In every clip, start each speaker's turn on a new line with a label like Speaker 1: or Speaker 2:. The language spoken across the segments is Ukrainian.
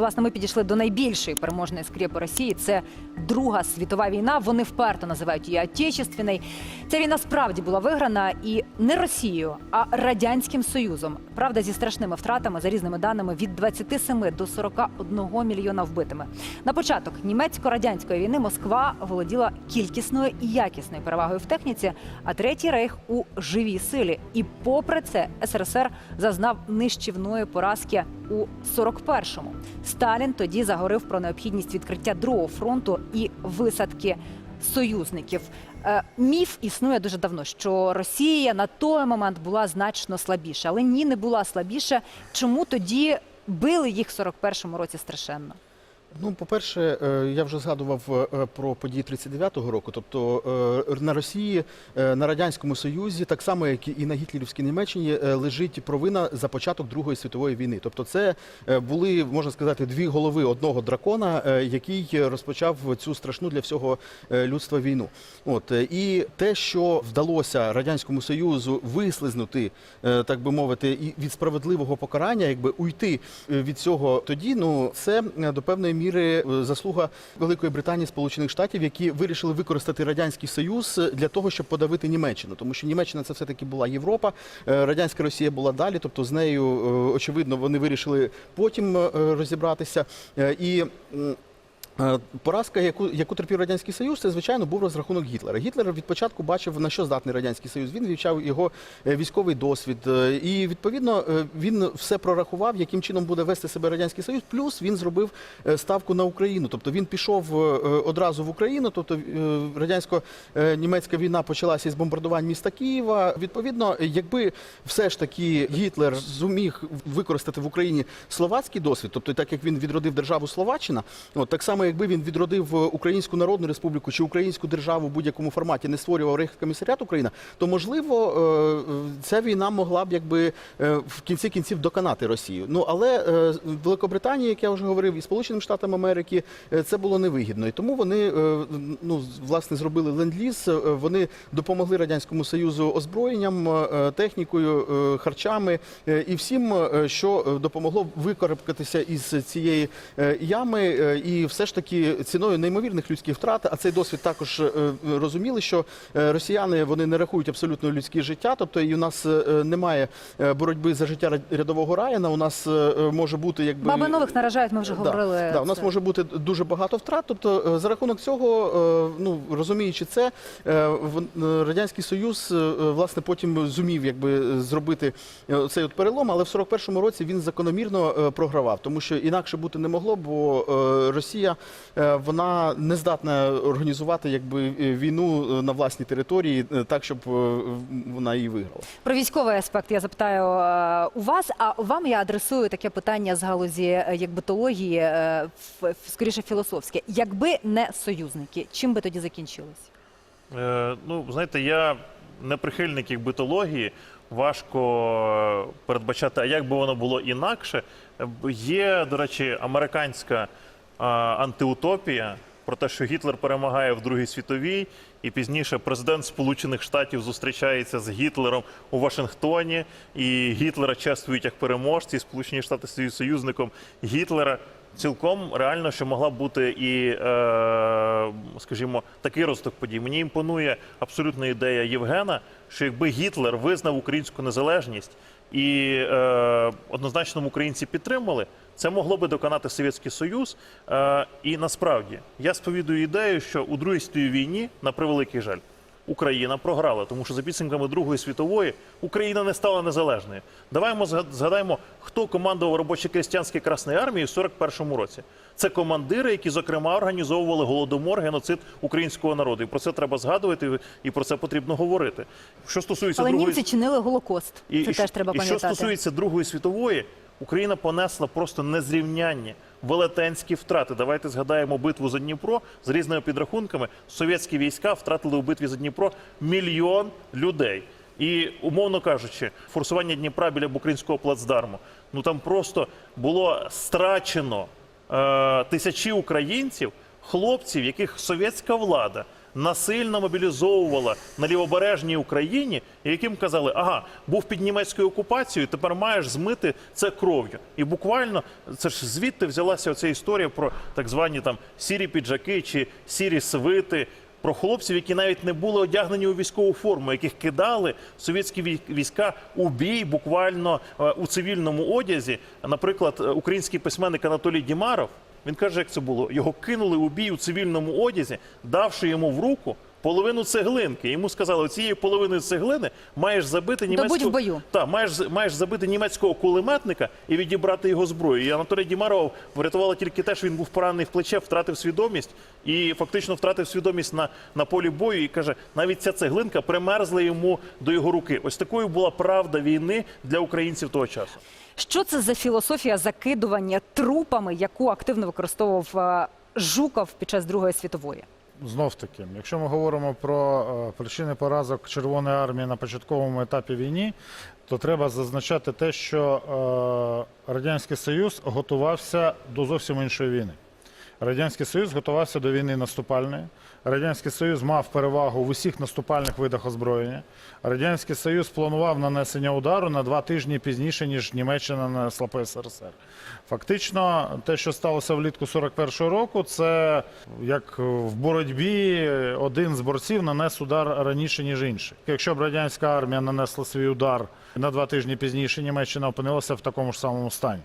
Speaker 1: власне ми підійшли до найбільшої переможної скріпи Росії. Це Друга світова війна. Вони вперто називають її Отечественною. Ця війна справді була виграна і не Росією, а радянським Союзом. Правда, зі страшними втратами за різними даними від 27 до 41 мільйона вбитими. На початок німецько-радянської війни Москва володіла кількісною і якісною перевагою в техніці, а третій рейх у живій силі. І попри це СРСР зазнав нищівної поразки у 41-му. Сталін тоді заговорив про необхідність відкриття другого фронту і висадки союзників. Е, Міф існує дуже давно, що Росія на той момент була значно слабіша, але ні, не була слабіша. Чому тоді били їх в 41-му році страшенно?
Speaker 2: Ну, по-перше, е, я вже згадував е, про події 39-го року. Тобто е, на Росії, е, на радянському Союзі, так само як і на гітлерівській Німеччині, е, лежить провина за початок Другої світової війни. Тобто, це е, були можна сказати дві голови одного дракона, е, який розпочав цю страшну для всього е, людства війну. От е, і те, що вдалося радянському союзу вислизнути, е, так би мовити, і від справедливого покарання, якби уйти е, від цього тоді, ну це е, до певної міри е, заслуга Великої Британії, Сполучених Штатів, які вирішили використати радянський союз е, для того, щоб подавити Німеччину, тому що Німеччина це все таки була Європа, е, радянська Росія була далі. Тобто з нею очевидно вони вирішили потім розібратися і. Е, Поразка, яку, яку терпів радянський союз, це звичайно був розрахунок Гітлера. Гітлер від початку бачив на що здатний радянський союз. Він вивчав його е, військовий досвід, е, і відповідно він все прорахував, яким чином буде вести себе радянський союз. Плюс він зробив ставку на Україну. Тобто він пішов одразу в Україну. Тобто радянсько-німецька війна почалася із бомбардувань міста Києва. Відповідно, якби все ж таки Гітлер зуміг використати в Україні словацький досвід, тобто так як він відродив державу Словаччина, от так само, якби він відродив е, Українську Народну Республіку чи Українську державу в будь-якому форматі, не створював Рейхскомісаріат Україна, то можливо е, е, ця війна могла б якби в кінці кінців доконати Росію. Ну але Великобританії, як я вже говорив, і Сполученим Штатам Америки це було невигідно, і тому вони ну власне зробили ленд-ліз. Вони допомогли радянському союзу озброєнням, технікою, харчами і всім, що допомогло викарабкатися із цієї ями, і все ж таки ціною неймовірних людських втрат. А цей досвід також е, розуміли, що е, росіяни вони не рахують абсолютно людське життя. Тобто, і у нас е, немає боротьби за життя ря- рядового Раяна. У нас може бути якби
Speaker 1: Баби нових наражають, ми вже говорили.
Speaker 2: Да, да, у нас може бути дуже багато втрат. Тобто, за рахунок цього, ну розуміючи це, радянський союз власне потім зумів якби зробити цей от перелом, але в 41-му році він закономірно програвав, тому що інакше бути не могло, бо Росія вона не здатна організувати якби е, війну е, на власній території е, так, щоб е, вона її виграла.
Speaker 1: Про військовий аспект я запитаю е, у вас, а вам я адресую таке питання з галузі е, як е, ф- скоріше філософське. Якби не союзники, чим би тоді закінчилось?
Speaker 3: Е, ну, знаєте, я не прихильник їх битології. Важко е, передбачати, а як би воно було інакше. Е, Є, до речі, американська антиутопія про те, що Гітлер перемагає в Другій світовій, і пізніше президент Сполучених Штатів зустрічається з Гітлером у Вашингтоні, і Гітлера чествують як переможці, і Сполучені Штати стають союзником Гітлера. Цілком реально, що могла бути і, е, скажімо, такий розвиток подій. Мені імпонує абсолютно ідея Євгена, що якби Гітлер визнав українську незалежність і е, однозначно українці підтримали, це могло би доконати Совєтський Союз. Е, і насправді я сповідую ідею, що у Другій світовій війні, на превеликий жаль, Україна програла, тому що за підсумками Другої світової Україна не стала незалежною. Давайте згадаємо, хто командував робочо-крестьянській Красної армії в 41-му році. Це командири, які зокрема організовували голодомор, геноцид українського народу. І про це треба згадувати, і про це потрібно говорити. Що стосується
Speaker 1: Але
Speaker 3: другої
Speaker 1: німці чинили голокост.
Speaker 3: і,
Speaker 1: Це
Speaker 3: і,
Speaker 1: теж треба
Speaker 3: і що стосується Другої світової, Україна понесла просто незрівнянні велетенські втрати. Давайте згадаємо битву за Дніпро з різними підрахунками. Совєтські війська втратили у битві за Дніпро мільйон людей. І, умовно кажучи, форсування Дніпра біля Букринського плацдарму. Ну там просто було страчено е, тисячі українців, хлопців, яких совєтська влада насильно мобілізовувала на лівобережній Україні, яким казали, ага, був під німецькою окупацією, тепер маєш змити це кров'ю. І буквально це ж звідти взялася оця історія про так звані там сірі піджаки чи сірі свити. Про хлопців, які навіть не були одягнені у військову форму, яких кидали совєтські вій- війська у бій буквально е, у цивільному одязі. Наприклад, е, український письменник Анатолій Дімаров, він каже, як це було: його кинули у бій у цивільному одязі, давши йому в руку половину цеглинки. Йому сказали, цією половиною цеглини маєш забити німецького
Speaker 1: бою.
Speaker 3: та маєш маєш забити німецького кулеметника і відібрати його зброю. І Анатолій Дімаров врятувало тільки те, що він був поранений в плече, втратив свідомість і фактично втратив свідомість на, на полі бою. І каже, навіть ця цеглинка примерзла йому до його руки. Ось такою була правда війни для українців того часу.
Speaker 1: Що це за філософія закидування трупами, яку активно використовував е, Жуков під час Другої світової?
Speaker 4: Знов таки, якщо ми говоримо про е, причини поразок Червоної армії на початковому етапі війни, то треба зазначати те, що е, Радянський Союз готувався до зовсім іншої війни. Радянський Союз готувався до війни наступальної. Радянський Союз мав перевагу в усіх наступальних видах озброєння. Радянський Союз планував нанесення удару на два тижні пізніше, ніж Німеччина нанесла по СРСР. Фактично, те, що сталося влітку 41-го року, це як в боротьбі один з борців нанес удар раніше, ніж інший. Якщо б радянська армія нанесла свій удар на два тижні пізніше, Німеччина опинилася в такому ж самому стані.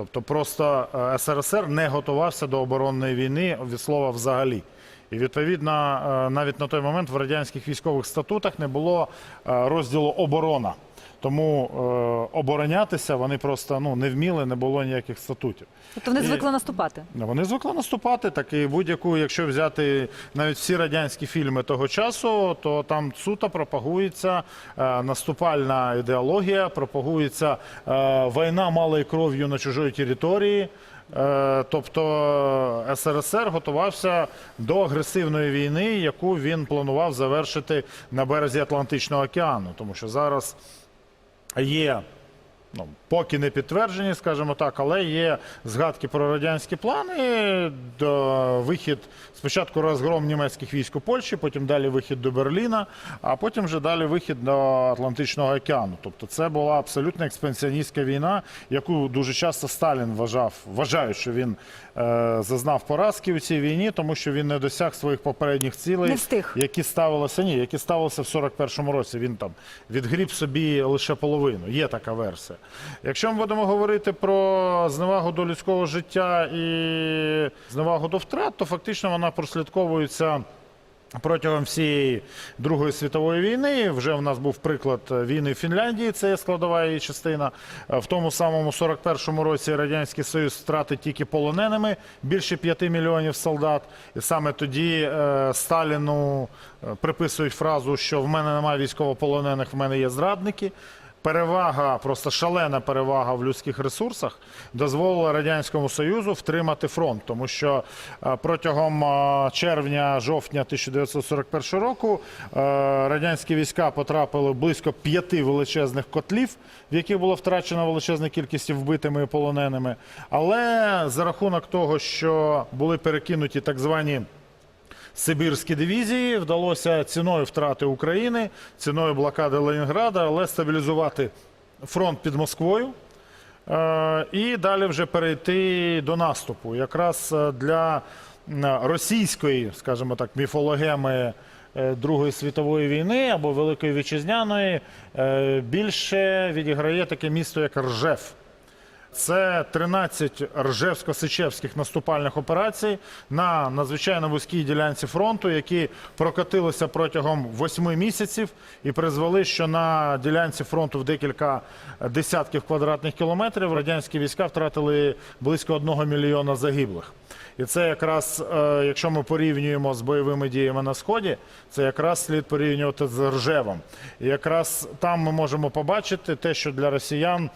Speaker 4: Тобто просто е, СРСР не готувався до оборонної війни від слова взагалі. І відповідно, е, навіть на той момент в радянських військових статутах не було е, розділу оборона. Тому е, оборонятися вони просто ну, не вміли, не було ніяких статутів.
Speaker 1: Тобто вони
Speaker 4: І-
Speaker 1: звикли наступати.
Speaker 4: Ну, Вони звикли наступати, так і будь-яку, якщо взяти навіть всі радянські фільми того часу, то там суто пропагується е, наступальна ідеологія, пропагується е, війна малою кров'ю на чужої території. Е, тобто СРСР готувався до агресивної війни, яку він планував завершити на березі Атлантичного океану, тому що зараз є ну, поки не підтверджені, скажімо так, але є згадки про радянські плани. До вихід спочатку розгром німецьких військ у Польщі, потім далі вихід до Берліна, а потім вже далі вихід до Атлантичного океану. Тобто це була абсолютно експансіоністська війна, яку дуже часто Сталін вважав, вважаю, що він е, зазнав поразки у цій війні, тому що він не досяг своїх попередніх цілей які ставилися ні, які ставилися в 41-му році. Він там відгріб собі лише половину. Є така версія. Якщо ми будемо говорити про зневагу до людського життя і зневагу до втрат, то фактично вона прослідковується. Протягом всієї Другої світової війни вже в нас був приклад війни в Фінляндії, це є складова її частина. В тому самому 41-му році Радянський Союз втратить тільки полоненими більше 5 мільйонів солдат. І саме тоді е, Сталіну е, приписують фразу, що в мене немає військовополонених, в мене є зрадники. Перевага, просто шалена перевага в людських ресурсах дозволила Радянському Союзу втримати фронт, тому що е, протягом е, червня-жовтня 1941 року е, радянські війська потрапили близько п'яти величезних котлів, в яких було втрачено величезна кількість вбитими і полоненими. Але за рахунок того, що були перекинуті так звані Сибірські дивізії вдалося ціною втрати України, ціною блокади Ленінграда, але стабілізувати фронт під Москвою е, і далі вже перейти до наступу. Якраз е, для російської, скажімо так, міфологеми е, Другої світової війни або Великої Вітчизняної більше відіграє таке місто, як Ржев. Це 13 ржевсько-сичевських наступальних операцій на надзвичайно вузькій ділянці фронту, які прокотилися протягом 8 місяців і призвели, що на ділянці фронту в декілька десятків квадратних кілометрів радянські війська втратили близько 1 мільйона загиблих. І це якраз, е, якщо ми порівнюємо з бойовими діями на сході, це якраз слід порівнювати з Ржевом. І якраз там ми можемо побачити те, що для росіян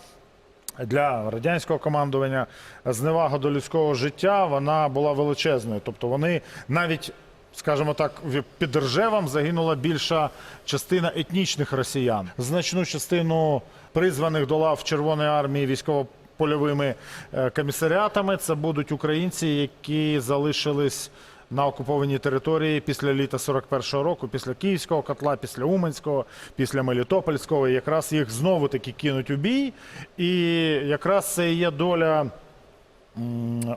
Speaker 4: для радянського командування зневага до людського життя вона була величезною. Тобто вони навіть, скажімо так, під Ржевом загинула більша частина етнічних росіян. Значну частину призваних до лав Червоної армії військово. Польовими е, комісаріатами це будуть українці, які залишились на окупованій території після літа 41-го року, після Київського котла, після Уманського, після Мелітопольського. Якраз їх знову таки кинуть у бій. І якраз це є доля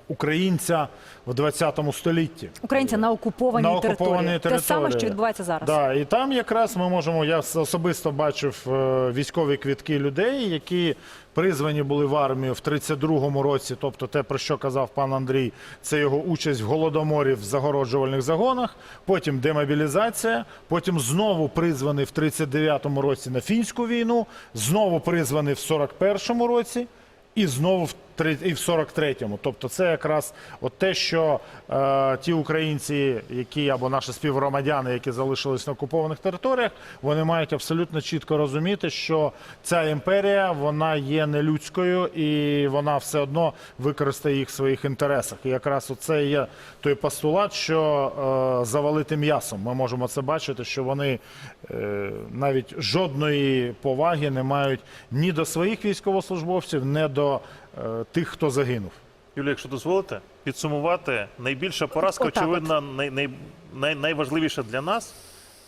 Speaker 4: українця в 20 столітті.
Speaker 1: Українці на окупованій,
Speaker 4: На
Speaker 1: території. Те саме, що відбувається зараз.
Speaker 4: Да, і там якраз ми можемо. Я особисто бачив е, військові квітки людей, які призвані були в армію в 32-му році. Тобто, те про що казав пан Андрій, це його участь в голодоморі в загороджувальних загонах. Потім демобілізація. Потім знову призваний в 39-му році на фінську війну. Знову призваний в 41-му році. І знову в і в 43-му. Тобто, це якраз от те, що е, ті українці, які або наші співгромадяни, які залишились на окупованих територіях, вони мають абсолютно чітко розуміти, що ця імперія вона є нелюдською і вона все одно використає їх в своїх інтересах. І якраз оце є той постулат, що е, завалити м'ясом. Ми можемо це бачити, що вони е, навіть жодної поваги не мають ні до своїх військовослужбовців, ні до тих, хто загинув.
Speaker 3: Юлія, якщо дозволите, підсумувати найбільша поразка,
Speaker 1: Отак от.
Speaker 3: очевидно, най, най, най, найважливіша для нас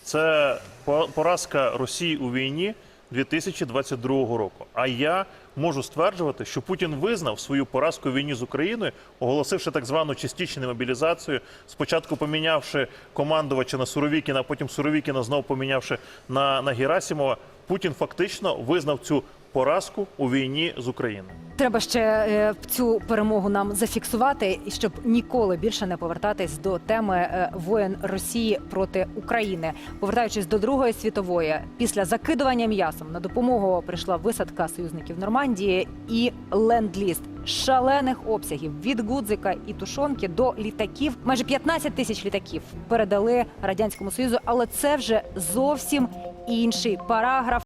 Speaker 3: це по- поразка Росії у війні 2022 року. А я можу стверджувати, що Путін визнав свою поразку у війні з Україною, оголосивши так звану частичну мобілізацію. Спочатку помінявши командувача на Суровікіна, а потім Суровікіна знову помінявши на, на Герасимова. Путін фактично визнав цю поразку у війні з Україною.
Speaker 1: Треба ще е, цю перемогу нам зафіксувати, і щоб ніколи більше не повертатись до теми е, воєн Росії проти України. Повертаючись до Другої світової, після закидування м'ясом на допомогу прийшла висадка союзників Нормандії і ленд-ліз шалених обсягів від гудзика і тушонки до літаків. Майже 15 тисяч літаків передали радянському союзу, але це вже зовсім інший параграф.